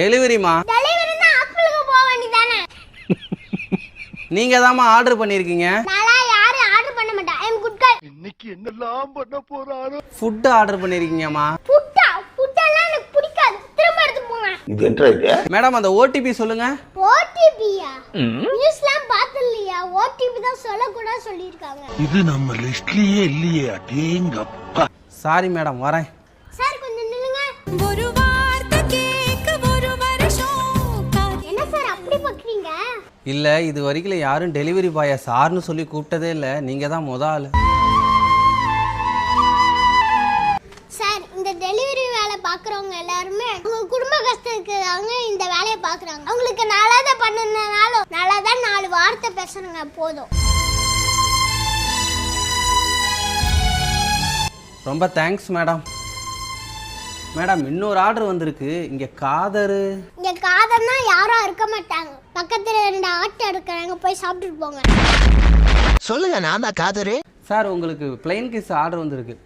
டெலிவரிமா நீங்கள் தாம்மா ஆர்டர் பண்ணியிருக்கீங்க நான்லாம் யாரும் ஆர்டர் பண்ண மாட்டேன். I'm good girl food order பண்ணியிருக்கீங்கம்மா புட்டா புட்டெல்லாம் எனக்கு பிடிக்காது. திரும்ப எடுத்து போங்க மேடம் அந்த ஓடிபி சொல்லுங்கள் ஓடிபியா நியூஸ்லாம் பார்த்து இல்லையா ஓடிபி தான் சொல்லக்கூடாது சொல்லியிருக்காங்க. இது நம்ம லிஸ்ட்லயே இல்லையே அடேங்கப்பா. சாரி மேடம் வரேன். இல்லை இது வரைக்கும் யாரும் டெலிவரி பாயை சார்னு சொல்லி கூப்பிட்டதே இல்லை. நீங்கள் தான் முத ஆள். சார் இந்த டெலிவரி வேலை பார்க்குறவங்க எல்லாருமே அவங்க குடும்ப கஷ்டத்துக்காக இந்த வேலையை பார்க்குறாங்க அவங்களுக்கு நல்லதை பண்ணுனாலும் நல்லதா நாலு வார்த்தை பேசணுங்க போதும். ரொம்ப தேங்க்ஸ் மேடம் மேடம் இன்னொரு ஆர்டர் வந்திருக்கு. இங்கே காதரு. இங்க காதல்னா யாரும் இருக்க மாட்டாங்க. பக்கத்துல ரெண்டு ஆட்டோ எடுக்கிறாங்க போய் சாப்பிட்டுட்டு போங்க. சொல்லுங்க நான் தான் காதரு. சார் உங்களுக்கு பிளைன் கிஸ் ஆர்டர் வந்திருக்கு.